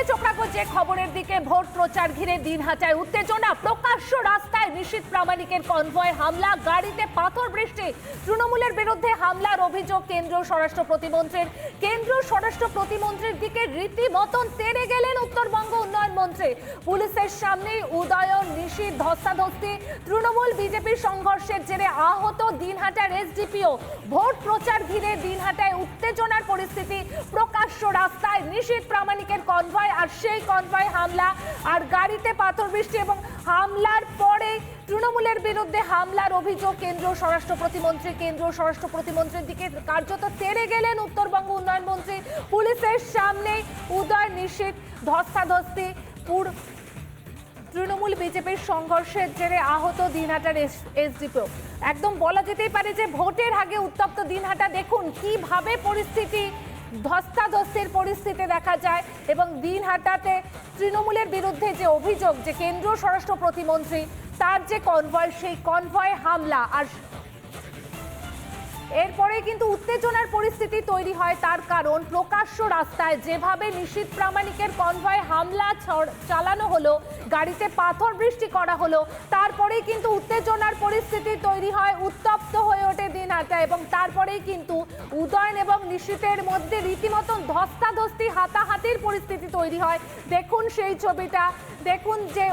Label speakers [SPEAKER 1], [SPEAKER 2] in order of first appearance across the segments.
[SPEAKER 1] de çok যে খবরের দিকে ভোট প্রচার ঘিরে দিনহাটায় উত্তেজনা। প্রকাশ্য রাস্তায় নিশীত প্রামাণিকের কনভয় হামলা, গাড়িতে পাথর বৃষ্টি। তৃণমূলের বিরুদ্ধে হামলার অভিযোগ কেন্দ্রীয় স্বরাষ্ট্র প্রতিমন্ত্রীর। কেন্দ্রীয় স্বরাষ্ট্র প্রতিমন্ত্রীর দিকে রীতিমতন তেড়ে গেলেন উত্তরবঙ্গ উন্নয়ন মন্ত্রী। পুলিশের সামনে উদয়ন নিশীত ধস্তাধস্তি। তৃণমূল বিজেপির সংঘর্ষের জেরে আহত দিনহাটার এসডিপিও। ভোট প্রচার ঘিরে দিনহাটায় উত্তেজনার পরিস্থিতি। প্রকাশ্য রাস্তায় নিশীত প্রামাণিকের কনভয় আর সেই কনভয় হামলা আর গাড়িতে পাথর বৃষ্টি এবং হামলার পরে তৃণমূলের বিরুদ্ধে হামলার অভিযোগ কেন্দ্রীয় স্বরাষ্ট্র প্রতিমন্ত্রী, কেন্দ্রীয় স্বরাষ্ট্র প্রতিমন্ত্রীর দিকে কার্যত তেড়ে গেলেন উত্তরবঙ্গ উন্নয়ন মন্ত্রী। পুলিশের সামনে উদয় নিশীত ধস্তাধস্তি, পুর তৃণমূল বিজেপির সংঘর্ষের জেরে আহত দিনহাটার এসডিপিও। একদম বলা যেতেই পারে যে ভোটের আগে উত্তপ্ত দিনহাটা। দেখুন, কীভাবে পরিস্থিতি ধস্তাধস্তির পরিস্থিতি দেখা যায় এবং দিন হাটাতে তৃণমূলের বিরুদ্ধে যে অভিযোগ যে কেন্দ্রীয় স্বরাষ্ট্র প্রতিমন্ত্রী, তার যে কনভয় সেই কনভয় হামলা আর এরপরে কিন্তু উত্তেজনার পরিস্থিতি তৈরি হয়, তার কারণ প্রকাশ্য রাস্তায় যেভাবে নিশীত প্রামাণিকের কনভয় হামলা চালানো হলো, গাড়িতে পাথর বৃষ্টি করা হলো, তারপরেই কিন্তু উত্তেজনার পরিস্থিতি তৈরি হয়, উত্তপ্ত হয়ে ওঠে দিনহাটা এবং তারপরেই কিন্তু উদয়ন এবং নিশীতের মধ্যে রীতিমতন ধস্তাধস্তি, হাতাহাতির পরিস্থিতি তৈরি হয়। দেখুন সেই ছবিটা, দেখুন যে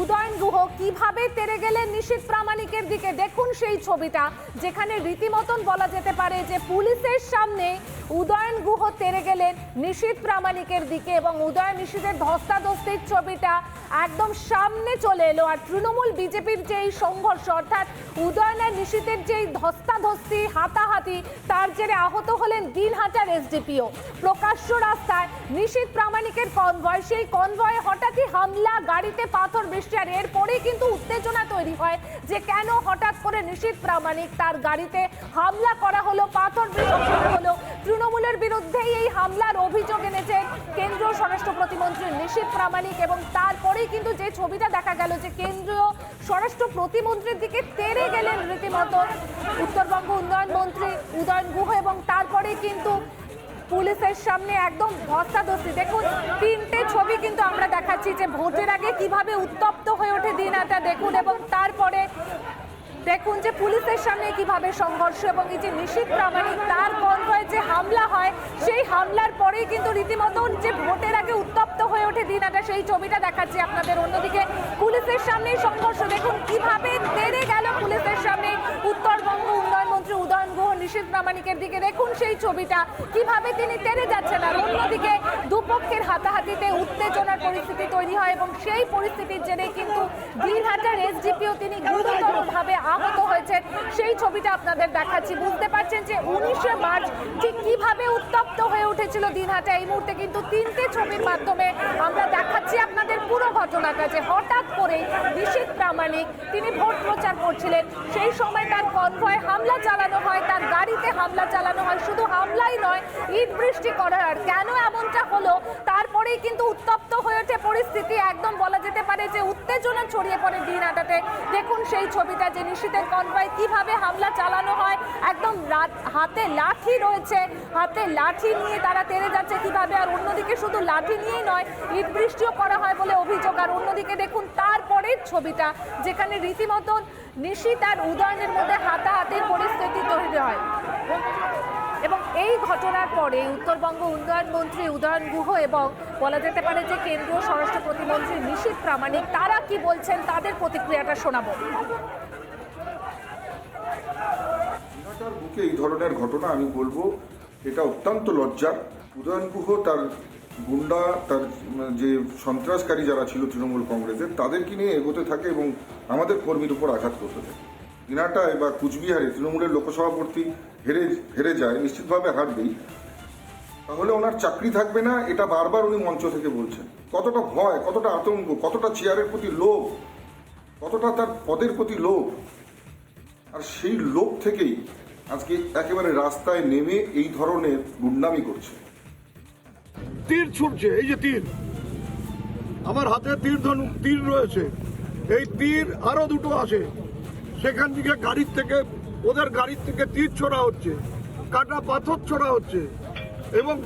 [SPEAKER 1] উদয়ন গুহ কীভাবে তেরে গেলেন নিশীত প্রামাণিকের দিকে, দেখুন সেই ছবিটা, যেখানে রীতিমতন বলা যেতে পারে যে পুলিশের সামনে উদয়ন গুহ তেরে গেলেন নিশীত প্রামাণিকের দিকে এবং উদয়ন নিশীতের ধস্তাধস্তির ছবিটা একদম সামনে চলে এলো। আর তৃণমূল বিজেপির যে এই সংঘর্ষ, অর্থাৎ উদয়ন আর নিশীতের যে এই ধস্তাধস্তি, হাতাহাতি, তার জেরে আহত হলেন দিনহাটার এসডিপিও। প্রকাশ্য রাস্তায় নিশীত প্রামাণিকের কনভয়, সেই কনভয়ে হঠাৎই হামলা, গাড়িতে পাথর, বৃষ্টি, আর এরপরেই কিন্তু উত্তেজনা তৈরি হয় যে কেন হঠাৎ করে নিশীত প্রামাণিক তার গাড়িতে হামলা করা হলো, পাথর বৃষ্টি হলো। তৃণমূলের বিরুদ্ধেই এই হামলার অভিযোগ এনেছেন কেন্দ্রীয় স্বরাষ্ট্র প্রতিমন্ত্রী নিশীত প্রামাণিক এবং তারপরেই কিন্তু যে ছবিটা দেখা গেল যে কেন্দ্রীয় স্বরাষ্ট্র প্রতিমন্ত্রীর দিকে তেড়ে গেলেন রীতিমতো উত্তরবঙ্গ উন্নয়ন মন্ত্রী উদয়ন গুহ এবং তারপরেই কিন্তু পুলিশের সামনে একদম ধস্তাধস্তি। দেখুন, তিনটে ছবি কিন্তু আমরা দেখাচ্ছি যে ভোটের আগে কীভাবে উত্তপ্ত হয়ে ওঠে দিনহাটা দেখুন, এবং তারপরে দেখুন যে পুলিশের সামনে কীভাবে সংঘর্ষ এবং এই যে নিশীত প্রামাণিক, তার কনভয়ে যে হামলা হয়, সেই হামলার পরেই কিন্তু রীতিমতো যে ভোটের আগে উত্তপ্ত হয়ে ওঠে দিন একটা সেই ছবিটা দেখাচ্ছি আপনাদের। অন্যদিকে পুলিশের সামনেই সংঘর্ষ। দেখুন কীভাবে তেড়ে গেল পুলিশের সামনে উত্তরবঙ্গ উন্নয়ন মন্ত্রী নিশীত প্রামাণিকের দিকে দেখুন সেই ছবিটা। কীভাবে তিনি তেরে যাচ্ছেন আর অন্যদিকে দুপক্ষের হাতাহাতিতে উত্তেজনার পরিস্থিতি তৈরি হয় এবং সেই পরিস্থিতির জেনে কিন্তু দিনহাটার এসডিপিও তিনি গুরুতরভাবে আহত হয়েছেন। সেই ছবিটা আপনাদের দেখাচ্ছি। বুঝতে পারছেন যে উনিশে মার্চ ঠিক কীভাবে উঠেছিল দিনহাটা। এই মুহূর্তে কিন্তু তিনটে ছবির মাধ্যমে আমরা দেখাচ্ছি আপনাদের পুরো ঘটনাটা যে হঠাৎ করে নিশীত প্রামাণিক তিনি ভোট প্রচার করছিলেন। সেই সময় তার কনভয়ে হামলা চালানো হয়, তার গাড়িতে হামলা চালানো হয়। শুধু হামলাই নয় ঈদ বৃষ্টি করার কেন এমনটা হলো, তারপরেই কিন্তু উত্তপ্ত হয়ে ওঠে পরিস্থিতি। একদম বলা যেতে পারে যে উত্তেজনা ছড়িয়ে পড়ে দিন আটাতে। দেখুন সেই ছবিটা যে নিশীতের কনভয় কীভাবে হামলা চালানো হয়। একদম হাতে লাঠি রয়েছে। হাতে লাঠি নিয়ে তারা তেড়ে যাচ্ছে কীভাবে, আর অন্যদিকে শুধু লাঠি নিয়েই নয় ইট বৃষ্টিও করা হয় বলে অভিযোগ। আর অন্যদিকে দেখুন তারপরের ছবিটা, যেখানে রীতিমতন নিশীত আর উদয়নের মধ্যে হাতাহাতির পরিস্থিতি তৈরি হয়। ঘটনার পরে উত্তরবঙ্গ উন্নয়ন মন্ত্রী উদয়ন গুহ এবং বলা যেতে পারে যে কেন্দ্রীয় স্বরাষ্ট্র প্রতিমন্ত্রী নিশীত প্রামাণিক, তারা কি বলছেন তাদের প্রতিক্রিয়াটা শোনাবো।
[SPEAKER 2] বুকে এই ধরনের ঘটনা আমি বলব, এটা অত্যন্ত লজ্জার। উদয়ন গুহ তার গুন্ডা, তার যে সন্ত্রাসকারী যারা ছিল তৃণমূল কংগ্রেসের তাদেরকে নিয়ে এগোতে থাকে এবং আমাদের কর্মীর উপর আঘাত করতে থাকে? দিনহাটায় বা কুচবিহারে তৃণমূলের লোকসভাপতি হেরে হেরে যায়, নিশ্চিতভাবে হারবেই। তাহলে ওনার চাকরি থাকবে না, এটা বারবার উনি মঞ্চ থেকে বলছেন। কতটা ভয়, কতটা আতঙ্ক, কতটা চেয়ারের প্রতি লোভ, কতটা তার পদের প্রতি লোভ। আর সেই লোভ থেকেই আজকে একেবারে রাস্তায় নেমে এই ধরনের গুন্ডামি করছে।
[SPEAKER 3] তীর ছুটছে, এই যে তীর। আমার হাতে তীর ধনু, তীর রয়েছে। এই তীর আরও দুটো আছে সেখান থেকে গাড়ির থেকে ওদের গাড়ির থেকে তীর ছোড়া হচ্ছে কাটা পাথর ছোড়া হচ্ছে এবং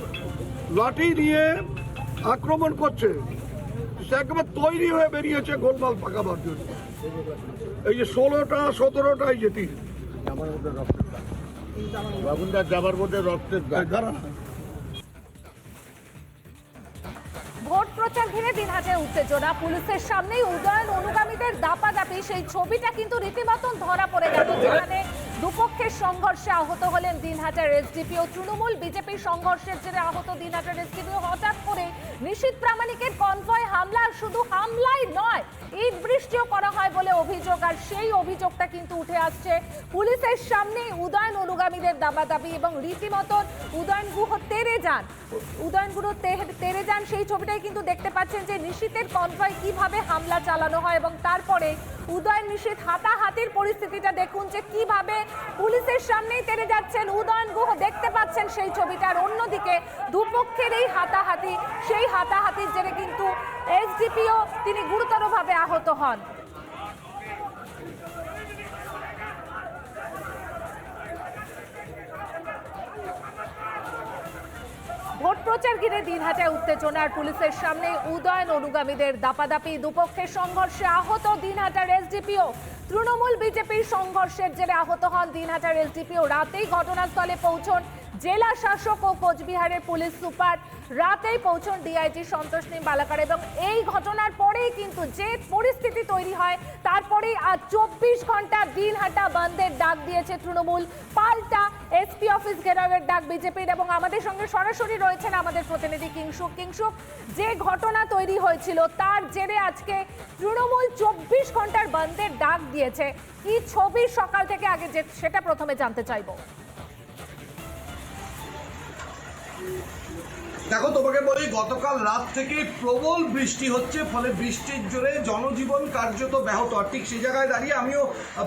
[SPEAKER 3] লাঠি নিয়ে আক্রমণ করছে। সে একেবারে তৈরি হয়ে বেরিয়েছে গোলমাল পাকাবার জন্য। এই যে ষোলোটা সতেরোটা এই যে তীর।
[SPEAKER 4] বাবুনদার যাবার মধ্যে রক্তের দাগ।
[SPEAKER 3] এই
[SPEAKER 1] ভোট প্রচার ঘিরে দিন দিনহাটে উত্তেজনা। পুলিশের সামনেই উদয়ন অনুগামীদের দাপাদাপি। সেই ছবিটা কিন্তু রীতিমতন ধরা পড়ে গেল যেখানে দুপক্ষের সংঘর্ষে আহত হলেন দিনহাটার এসডিপিও তৃণমূল বিজেপির সংঘর্ষের জেরে আহত দিনহাটার এসডিপিও হঠাৎ করে নিশীত প্রামাণিকের কনভয় হামলা শুধু হামলাই নয় ইট বৃষ্টিও করা হয় বলে অভিযোগ, আর সেই অভিযোগটা কিন্তু উঠে আসছে পুলিশের সামনে উদয়ন অনুগামীদের দাবাদাবি এবং রীতিমতন উদয়ন গুহ তেরে যান। উদয়ন গুহ তেরে যান সেই ছবিটাই কিন্তু দেখতে পাচ্ছেন যে নিশীতের কনভয় কীভাবে হামলা চালানো হয় এবং তারপরে উদয়ন নিশীত হাতাহাতির পরিস্থিতিটা দেখুন যে কীভাবে পুলিশের সামনেই তেরে যাচ্ছেন, উদয়ন গুহ দেখতে পাচ্ছেন সেই ছবিটা। আর অন্যদিকে দুপক্ষের এই হাতাহাতি, সেই হাতাহাতির জেরে কিন্তু এসডিপিও তিনি গুরুতরভাবে আহত হন। ভোট প্রচার ঘিরে দিনহাটায় উত্তেজনার পুলিশের সামনে উদয়ন অনুগামীদের দাপাদাপি। দুপক্ষের সংঘর্ষে আহত দিনহাটার এসডিপিও। তৃণমূল বিজেপির সংঘর্ষের জেরে আহত হন দিনহাটার এসডিপিও। রাতেই ঘটনাস্থলে পৌঁছন জেলা শাসক ও কোচবিহারের পুলিশ সুপার রাতেই পৌঁছন ডিআইজি সন্তোষ নিম বালাকার এবং এই ঘটনার পরেই কিন্তু যে পরিস্থিতি তৈরি হয়, তারপরেই আজ চব্বিশ ঘণ্টা দিনহাটা বন্ধের ডাক দিয়েছে তৃণমূল। পাল্টা এসপি অফিস ঘেরাওয়ের ডাক বিজেপির এবং আমাদের সঙ্গে সরাসরি রয়েছেন আমাদের প্রতিনিধি কিংসুক। কিংসুক, যে ঘটনা তৈরি হয়েছিল, তার জেরে আজকে তৃণমূল চব্বিশ ঘণ্টার বন্ধের ডাক দিয়েছে। কি ছবি সকাল থেকে আগে যে সেটা প্রথমে জানতে চাইব।
[SPEAKER 5] দেখো, তোমাকে বলি, গতকাল রাত থেকে প্রবল বৃষ্টি হচ্ছে, ফলে বৃষ্টির জোরে জনজীবন কার্যত ব্যাহত। ঠিক সেই জায়গায় দাঁড়িয়ে আমিও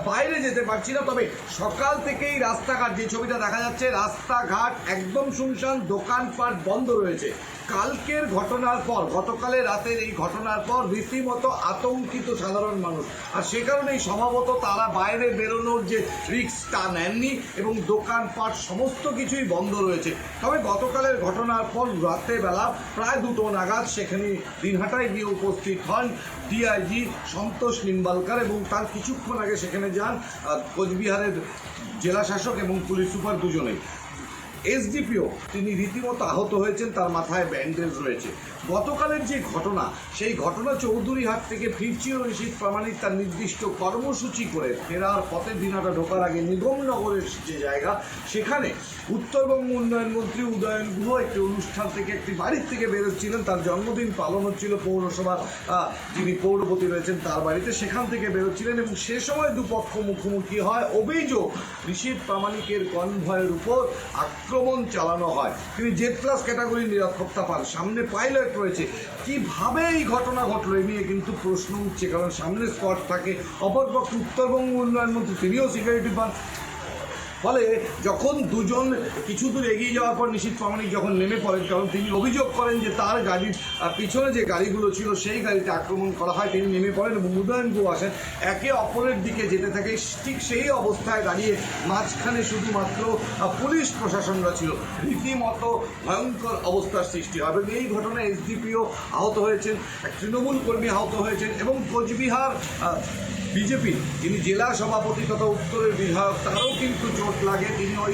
[SPEAKER 5] বাইরে যেতে পারছি না, তবে সকাল থেকেই রাস্তাঘাট, যে ছবিটা দেখা যাচ্ছে, রাস্তাঘাট একদম শুনশান, দোকানপাট বন্ধ রয়েছে। কালকের ঘটনার পর, গতকালের রাতের এই ঘটনার পর রীতিমতো আতঙ্কিত সাধারণ মানুষ। আর সে কারণেই সম্ভবত তারা বাইরে বেরোনোর যে রিক্স রিস্কটা নেননি এবং দোকানপাট সমস্ত কিছুই বন্ধ রয়েছে। তবে গতকালের ঘটনার পর রাতে বেলা প্রায় দুটো নাগাদ সেখানে দিনহাটায় গিয়ে উপস্থিত হন ডিআইজি সন্তোষ নিম্বালকার এবং তার কিছুক্ষণ আগে সেখানে যান কোচবিহারের জেলা শাসক এবং পুলিশ সুপার দুজনেই। এসডিপিও, তিনি রীতিমতো আহত হয়েছেন, তার মাথায় ব্যান্ডেজ রয়েছে। গতকালের যে ঘটনা, সেই ঘটনা চৌধুরীহাট থেকে ফিরছিল নিশীত প্রামাণিক তার নির্দিষ্ট কর্মসূচি করে ফেরার পথে দিনাটা ঢোকার আগে নিগমনগরের যে জায়গা, সেখানে উত্তরবঙ্গ উন্নয়ন মন্ত্রী উদয়ন গুহ একটি অনুষ্ঠান থেকে একটি বাড়ির থেকে বেরোচ্ছিলেন। তার জন্মদিন পালন হচ্ছিল পৌরসভার যিনি পৌরপতি রয়েছেন, তার বাড়িতে সেখান থেকে বেরোচ্ছিলেন এবং সে সময় দুপক্ষ মুখোমুখি হয়। অভিযোগ নিশীত প্রামাণিকের কনভয়ের উপর আক্রমণ চালানো হয়। তিনি জেড প্লাস ক্যাটাগরির নিরাপত্তা পান। সামনে পাইলট রয়েছে। কীভাবে এই ঘটনা ঘটলো এ নিয়ে কিন্তু প্রশ্ন উঠছে, কারণ সামনে স্পট থাকে। অপরপক্ষে উত্তরবঙ্গ উন্নয়ন মন্ত্রী তিনিও সিকিউরিটি পান। ফলে যখন দুজন কিছু দূর এগিয়ে যাওয়ার পর নিশীত প্রামাণিক যখন নেমে পড়েন কারণ তিনি অভিযোগ করেন যে তার গাড়ির পিছনে যে গাড়িগুলো ছিল সেই গাড়িতে আক্রমণ করা হয়। তিনি নেমে পড়েন এবং উদয়ন গুহ আসেন। একে অপরের দিকে যেতে থাকে। ঠিক সেই অবস্থায় দাঁড়িয়ে মাঝখানে শুধুমাত্র পুলিশ প্রশাসনরা ছিল। রীতিমতো ভয়ঙ্কর অবস্থার সৃষ্টি হয় এই ঘটনায় এসডিপিও আহত হয়েছেন, তৃণমূল কর্মী আহত হয়েছেন এবং কোচবিহার বিজেপি, যিনি জেলা সভাপতি তথা উত্তরের বিধায়ক, তারও কিন্তু চোট লাগে। তিনি ওই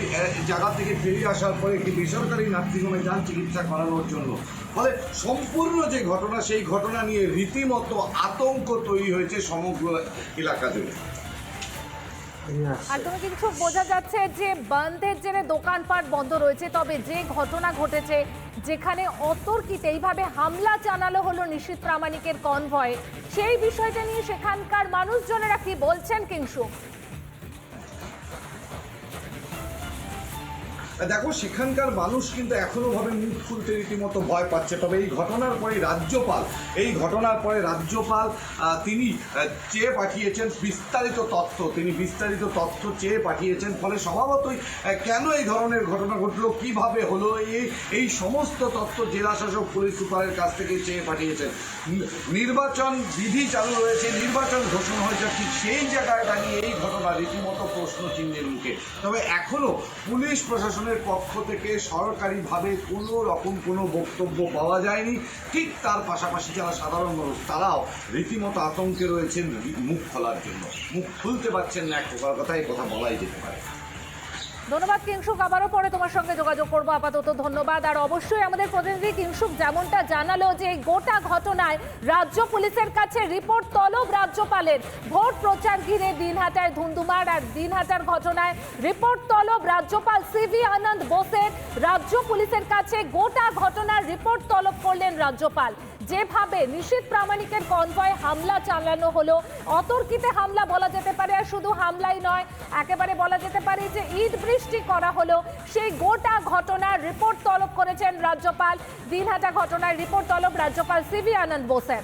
[SPEAKER 5] জায়গা থেকে ফিরে আসার পরে একটি বেসরকারি নার্সিংহোমে যান চিকিৎসা করানোর জন্য। ফলে সম্পূর্ণ যে ঘটনা, সেই ঘটনা নিয়ে রীতিমতো আতঙ্ক তৈরি হয়েছে সমগ্র এলাকা জুড়ে।
[SPEAKER 1] তুমি কিছু বোঝা যাচ্ছে যে বন্ধের জেরে দোকানপাট বন্ধ রয়েছে, তবে যে ঘটনা ঘটেছে যেখানে অতর্কিতে এইভাবে হামলা চালানো হলো নিশীত প্রামাণিকের কনভয়ে সেই বিষয়টা নিয়ে সেখানকার মানুষজনেরা কি বলছেন কিংসুক
[SPEAKER 5] দেখো, সেখানকার মানুষ কিন্তু এখনও ভাবে মুখ খুলতে রীতিমতো ভয় পাচ্ছে। তবে এই ঘটনার পরে রাজ্যপাল, এই ঘটনার পরে রাজ্যপাল তিনি চেয়ে পাঠিয়েছেন বিস্তারিত তথ্য। তিনি বিস্তারিত তথ্য চেয়ে পাঠিয়েছেন। ফলে স্বভাবতই কেন এই ধরনের ঘটনা ঘটলো, কীভাবে হলো, এই এই সমস্ত তথ্য জেলা শাসক পুলিশ সুপারের কাছ থেকে চেয়ে পাঠিয়েছেন। নির্বাচন বিধি চালু রয়েছে, নির্বাচন ঘোষণা হয়েছে, ঠিক সেই জায়গায় দাঁড়িয়ে এই ঘটনা রীতিমতো প্রশ্ন চিহ্নের মুখে। তবে এখনও পুলিশ প্রশাসনের প্রশাসনের পক্ষ থেকে সরকারিভাবে কোনো রকম কোনো বক্তব্য পাওয়া যায়নি। ঠিক তার পাশাপাশি যারা সাধারণ মানুষ, তারাও রীতিমতো আতঙ্কে রয়েছেন মুখ খোলার জন্য। মুখ খুলতে পারছেন না, এক প্রকার কথাই কথা বলাই যেতে পারে।
[SPEAKER 1] ধন্যবাদ, কিংসুক। আবারও পরে তোমার সঙ্গে যোগাযোগ করব। আপাতত ধন্যবাদ। আর অবশ্যই আমাদের প্রতিনিধি কিংসুক যেমনটা জানালো যে এই গোটা ঘটনায় রাজ্য পুলিশের কাছে রিপোর্ট তলব রাজ্যপালের। ভোট প্রচার ঘিরে দিনহাটায় ধুন্ধুমার আর দিনহাটার ঘটনায় রিপোর্ট তলব রাজ্যপাল সিভি আনন্দ বোসের। রাজ্য পুলিশের কাছে গোটা ঘটনার রিপোর্ট তলব করলেন রাজ্যপাল। যেভাবে নিশীত প্রামাণিকের কনভয় হামলা চালানো হলো, অতর্কিতে হামলা বলা যেতে পারে, আর শুধু হামলাই নয়, একেবারে বলা যেতে পারে যে ঈদ বৃষ্টি করা হলো, সেই গোটা ঘটনার রিপোর্ট তলব করেছেন রাজ্যপাল, দিনহাটা ঘটনার রিপোর্ট তলব রাজ্যপাল সিভি আনন্দ বোসের